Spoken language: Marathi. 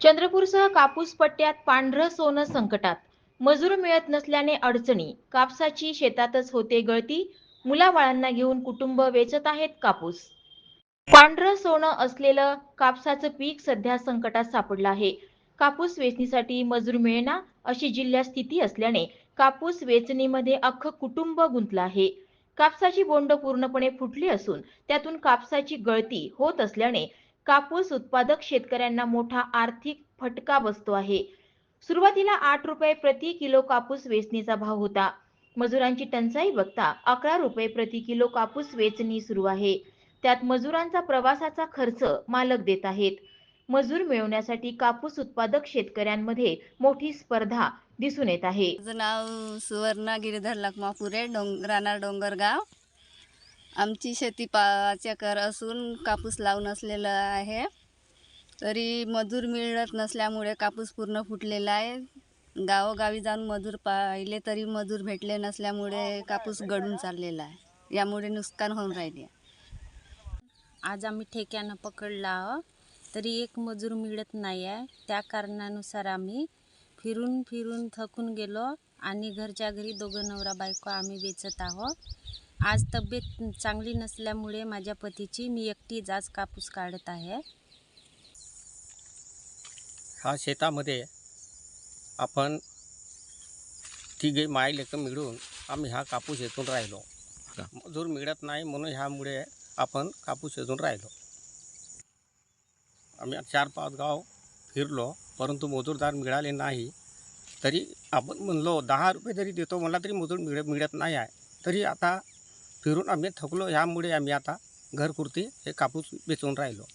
चंद्रपूरसह कापूस पट्ट्यात पांढरं सोनं संकटात. मजूर मिळत नसल्याने अडचणी. कापसाची शेतातच होते गळती. मुलाबाळांना घेऊन कुटुंब वेचत आहेत कापूस. पांढरं सोनं असलेलं कापसाचं पीक सध्या संकटात सापडलं आहे. कापूस वेचणीसाठी मजूर मिळेना अशी जिल्ह्यात स्थिती असल्याने कापूस वेचणीमध्ये अख्खं कुटुंब गुंतलं आहे. कापसाची बोंड पूर्णपणे फुटली असून त्यातून कापसाची गळती होत असल्याने कापूस उत्पादक शेतकऱ्यांना मोठा आर्थिक फटका बसतो आहे. सुरुवातीला आठ रुपये प्रति किलो कापूस वेचणीचा भाव होता. मजुरांची टंचाई बघता अकरा रुपये प्रति किलो कापूस वेचणी सुरू आहे. त्यात मजुरांचा प्रवासाचा खर्च मालक देत आहेत. मजूर मिळवण्यासाठी कापूस उत्पादक शेतकऱ्यांमध्ये मोठी स्पर्धा दिसून येत आहे. माझं नाव सुवर्णा गिरीधर लखमापुरे डोंग राहणार डोंगरगाव. आमची शेती पाच एकर असून कापूस लावून असलेलं आहे. तरी मजूर मिळत नसल्यामुळे कापूस पूर्ण फुटलेला आहे. गावोगावी जाऊन मजूर पाहिले तरी मजूर भेटले नसल्यामुळे कापूस गळून चाललेला आहे. यामुळे नुकसान होऊन राहिले आज आम्ही ठेक्यानं पकडला आहो तरी एक मजूर मिळत नाही आहे. त्या कारणानुसार आम्ही फिरून फिरून थकून गेलो आणि घरच्या घरी दोघं नवरा बायको आम्ही वेचत आहोत. आज तब्येत चांगली नसल्यामुळे माझ्या पतीची मी एकटीच आज कापूस काढत आहे. हा शेतामध्ये आपण तिघे माय लेकं मिळून आम्ही हा कापूस येथून राहिलो. मजूर मिळत नाही म्हणून ह्यामुळे आपण कापूस येथून राहिलो. आम्ही चार पाच गाव फिरलो. परंतु मजूरदार मिळाले नाही तरी आपण म्हणलो दहा रुपये जरी देतो मला तरी मजूर मिळ मिळत नाही आहे. तरी आता फिरून आम्ही थकलो ह्यामुळे आम्ही आता घरपुरती हे कापूस वेचून राहिलो.